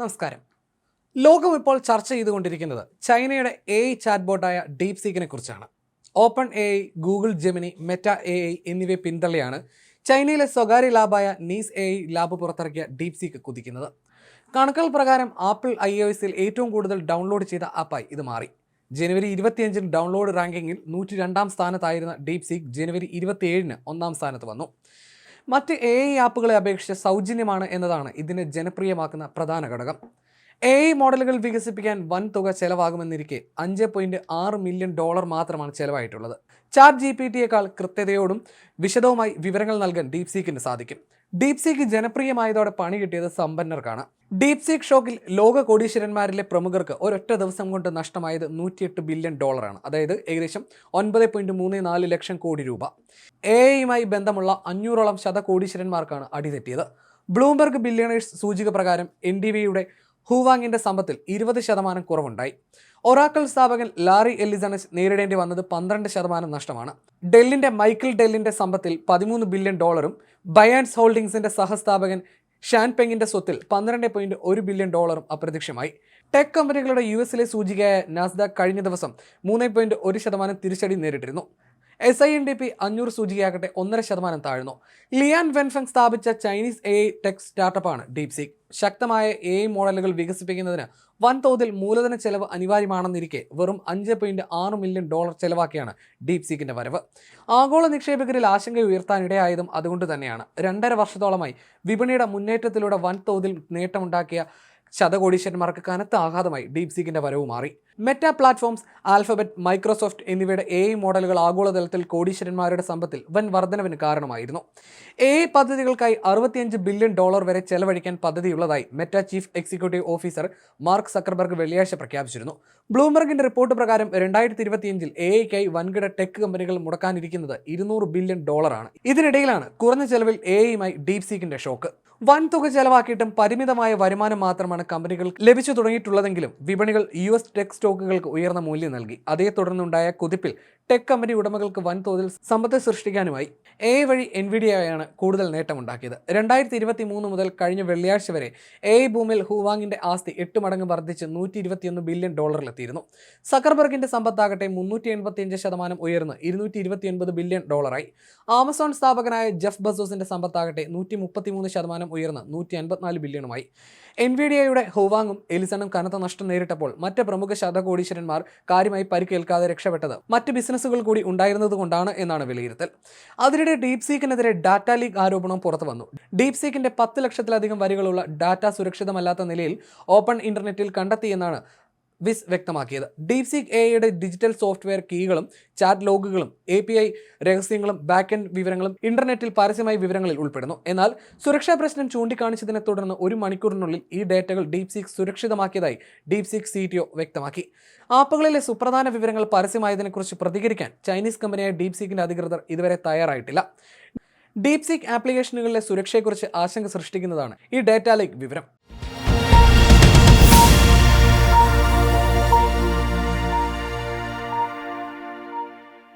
നമസ്കാരം. ലോകം ഇപ്പോൾ ചർച്ച ചെയ്തുകൊണ്ടിരിക്കുന്നത് ചൈനയുടെ എ ഐ ചാറ്റ്ബോട്ടായ ഡീപ് സീക്കിനെ കുറിച്ചാണ്. Open A I Google Gemini Meta A I എന്നിവയെ പിന്തള്ളിയാണ് ചൈനയിലെ സ്വകാര്യ ലാബായ നീസ് എ ഐ ലാബ് പുറത്തിറക്കിയ ഡീപ് സീക്ക് കുതിക്കുന്നത്. കണക്കുകൾ പ്രകാരം ആപ്പിൾ ഐ ഒ എസിൽ ഏറ്റവും കൂടുതൽ ഡൗൺലോഡ് ചെയ്ത ആപ്പായി ഇത് മാറി. ജനുവരി ഇരുപത്തിയഞ്ചിന് ഡൗൺലോഡ് റാങ്കിങ്ങിൽ നൂറ്റി രണ്ടാം സ്ഥാനത്തായിരുന്ന ഡീപ് സീക്ക് ജനുവരി ഇരുപത്തിയേഴിന് ഒന്നാം സ്ഥാനത്ത് വന്നു. മറ്റ് എ ഐ ആപ്പുകളെ അപേക്ഷിച്ച് സൗജന്യമാണ് എന്നതാണ് ഇതിനെ ജനപ്രിയമാക്കുന്ന പ്രധാന ഘടകം. എ ഐ മോഡലുകൾ വികസിപ്പിക്കാൻ വൻ തുക ചെലവാകുമെന്നിരിക്കെ അഞ്ച് പോയിന്റ് ആറ് മില്യൺ ഡോളർ മാത്രമാണ് ചെലവായിട്ടുള്ളത്. ചാറ്റ് ജി പി ടിയേക്കാൾ കൃത്യതയോടും വിശദവുമായി വിവരങ്ങൾ നൽകാൻ ഡീപ് സീക്കിന് സാധിക്കും. ഡീപ് സീക്ക് ജനപ്രിയമായതോടെ പണി കിട്ടിയത് സമ്പന്നർക്കാണ്. ഡീപ് സീക്ക് ഷോക്കിൽ ലോക കോടീശ്വരന്മാരിലെ പ്രമുഖർക്ക് ഒരൊറ്റ ദിവസം കൊണ്ട് നഷ്ടമായത് നൂറ്റിയെട്ട് ബില്യൺ ഡോളറാണ് അതായത് ഏകദേശം ഒൻപത് പോയിന്റ് മൂന്ന് നാല് ലക്ഷം കോടി രൂപ. എ ഐയുമായി ബന്ധമുള്ള അഞ്ഞൂറോളം ശതകോടീശ്വരന്മാർക്കാണ് അടിതെറ്റിയത്. ബ്ലൂംബർഗ് ബില്യണേഴ്സ് സൂചിക പ്രകാരം എൻ ഡി വിയുടെ ഹൂവാങ്ങിന്റെ സമ്പത്തിൽ ഇരുപത് ശതമാനം കുറവുണ്ടായി. ഒറാക്കൾ സ്ഥാപകൻ ലാറി എലിസണസ് നേരിടേണ്ടി വന്നത് പന്ത്രണ്ട് ശതമാനം നഷ്ടമാണ്. ഡെല്ലിന്റെ മൈക്കിൾ ഡെല്ലിന്റെ സമ്പത്തിൽ പതിമൂന്ന് ബില്യൺ ഡോളറും ബയാൻസ് ഹോൾഡിംഗ്സിന്റെ സഹസ്ഥാപകൻ ഷാൻ പെങ്ങിന്റെ സ്വത്തിൽ പന്ത്രണ്ട് പോയിന്റ് ഒരു ബില്യൺ ഡോളറും അപ്രത്യക്ഷമായി. ടെക് കമ്പനികളുടെ യു എസിലെ സൂചികയായ നാസ്ദാക് കഴിഞ്ഞ ദിവസം മൂന്ന് പോയിന്റ് ഒരു ശതമാനം തിരിച്ചടി നേരിട്ടിരുന്നു. S I N D P അഞ്ഞൂറ് സൂചികയാകട്ടെ ഒന്നര ശതമാനം താഴ്ന്നു. ലിയാൻ വെൻഫെങ് സ്ഥാപിച്ച ചൈനീസ് എ ടെക് സ്റ്റാർട്ടപ്പാണ് ഡീപ് സീക്ക് ശക്തമായ എ മോഡലുകൾ വികസിപ്പിക്കുന്നതിന് വൻതോതിൽ മൂലധന ചെലവ് അനിവാര്യമാണെന്നിരിക്കെ വെറും അഞ്ച് പോയിന്റ് ആറ് മില്യൺ ഡോളർ ചെലവാക്കിയാണ് ഡീപ് സീക്കിന്റെ വരവ്. ആഗോള നിക്ഷേപകരിൽ ആശങ്ക ഉയർത്താനിടയായതും അതുകൊണ്ട് തന്നെയാണ്. രണ്ടര വർഷത്തോളമായി വിപണിയുടെ മുന്നേറ്റത്തിലൂടെ വൻതോതിൽ നേട്ടമുണ്ടാക്കിയ ശതകോടീശ്വരന്മാർക്ക് കനത്ത ആഘാതമായി ഡീപ് സീക്കിന്റെ വരവ് മാറി. മെറ്റാ പ്ലാറ്റ്ഫോംസ് ആൽഫബറ്റ് മൈക്രോസോഫ്റ്റ് എന്നിവയുടെ എ ഐ മോഡലുകൾ ആഗോളതലത്തിൽ കോടീശ്വരന്മാരുടെ സമ്പത്തിൽ വൻ വർധനവിന് കാരണമായിരുന്നു. എ ഐ പദ്ധതികൾക്കായി അറുപത്തിയഞ്ച് ബില്യൺ ഡോളർ വരെ ചെലവഴിക്കാൻ പദ്ധതിയുള്ളതായി Meta chief executive officer Mark Zuckerberg വെള്ളിയാഴ്ച പ്രഖ്യാപിച്ചിരുന്നു. ബ്ലൂംബർഗിന്റെ റിപ്പോർട്ട് പ്രകാരം രണ്ടായിരത്തി ഇരുപത്തിയഞ്ചിൽ എ ഐക്കായി വൻകിട ടെക് കമ്പനികൾ മുടക്കാനിരിക്കുന്നത് ഇരുന്നൂറ് ബില്യൺ ഡോളറാണ്. ഇതിനിടയിലാണ് കുറഞ്ഞ ചെലവിൽ എ ഐയുമായി ഡീപ് സീക്കിന്റെ ഷോക്ക്. വൻ തുക ചെലവാക്കിയിട്ടും പരിമിതമായ വരുമാനം മാത്രമാണ് കമ്പനികൾ ലഭിച്ചു തുടങ്ങിയിട്ടുള്ളതെങ്കിലും വിപണികൾ യു എസ് ടെക് സ്റ്റോക്കുകൾക്ക് ഉയർന്ന മൂല്യം നൽകി. അതേ തുടർന്നുണ്ടായ കുതിപ്പിൽ ടെക് കമ്പനി ഉടമകൾക്ക് വൻതോതിൽ സമ്പത്ത് സൃഷ്ടിക്കാനുമായി എ വഴി എൻവിഡിയയാണ് കൂടുതൽ നേട്ടമുണ്ടാക്കിയത്. രണ്ടായിരത്തി ഇരുപത്തി മൂന്ന് മുതൽ കഴിഞ്ഞ വെള്ളിയാഴ്ച വരെ എ ഭൂമിയിൽ ഹുവാങ്ങിന്റെ ആസ്തി എട്ട് മടങ്ങ് വർദ്ധിച്ച് നൂറ്റി ഇരുപത്തിയൊന്ന് ബില്യൺ ഡോളറിലെത്തിയിരുന്നു. സക്കർബർഗിന്റെ സമ്പത്താകട്ടെ മുന്നൂറ്റി എൺപത്തിയഞ്ച് ശതമാനം ഉയർന്ന് ഇരുന്നൂറ്റി ഇരുപത്തിയൊൻപത് ബില്യൺ ഡോളറായി. ആമസോൺ സ്ഥാപകനായ ജെഫ് ബസോസിന്റെ സമ്പത്താകട്ടെ നൂറ്റി മുപ്പത്തിമൂന്ന് ശതമാനം ഉയർന്ന് നൂറ്റി അൻപത്തിനാല് ബില്യണുമായി. എൻവിഡിയയുടെ ഹുവാങ്ങും എലിസണും കനത്ത നഷ്ടം നേരിട്ടപ്പോൾ മറ്റ് പ്രമുഖ ശതകോടീശ്വരന്മാർ കാര്യമായി പരിക്കേൽക്കാതെ രക്ഷപ്പെട്ടത് മറ്റ് ബിസിനസ്സുകൾ കൂടി ഉണ്ടായിരുന്നതുകൊണ്ടാണ് എന്നാണ് വിലയിരുത്തൽ. അതിനിടെ ഡീപ് സീക്കിനെതിരെ ഡാറ്റ ലീഗ് ആരോപണം പുറത്തു വന്നു. ഡീപ് സീക്കിന്റെ പത്ത് ലക്ഷത്തിലധികം വരികളുള്ള ഡാറ്റ സുരക്ഷിതമല്ലാത്ത നിലയിൽ ഓപ്പൺ ഇന്റർനെറ്റിൽ കണ്ടെത്തിയെന്നാണ് വിസ് വ്യക്തമാക്കിയത്. ഡീപ് സീക്ക് എയുടെ ഡിജിറ്റൽ സോഫ്റ്റ്വെയർ കീകളും ചാറ്റ് ലോഗുകളും എ പി ഐ രഹസ്യങ്ങളും ബാക്ക് എൻഡ് വിവരങ്ങളും ഇന്റർനെറ്റിൽ പരസ്യമായ വിവരങ്ങളിൽ ഉൾപ്പെടുന്നു. എന്നാൽ സുരക്ഷാ പ്രശ്നം ചൂണ്ടിക്കാണിച്ചതിനെ തുടർന്ന് ഒരു മണിക്കൂറിനുള്ളിൽ ഈ ഡേറ്റകൾ ഡീപ് സീക്ക് സുരക്ഷിതമാക്കിയതായി deep seek C T O വ്യക്തമാക്കി. ആപ്പുകളിലെ സുപ്രധാന വിവരങ്ങൾ പരസ്യമായതിനെക്കുറിച്ച് പ്രതികരിക്കാൻ ചൈനീസ് കമ്പനിയായ ഡീപ് സീക്കിന്റെ അധികൃതർ ഇതുവരെ തയ്യാറായിട്ടില്ല. ഡീപ് സീക്ക് ആപ്ലിക്കേഷനുകളിലെ സുരക്ഷയെക്കുറിച്ച് ആശങ്ക സൃഷ്ടിക്കുന്നതാണ് ഈ ഡേറ്റ ലൈക്ക് വിവരം.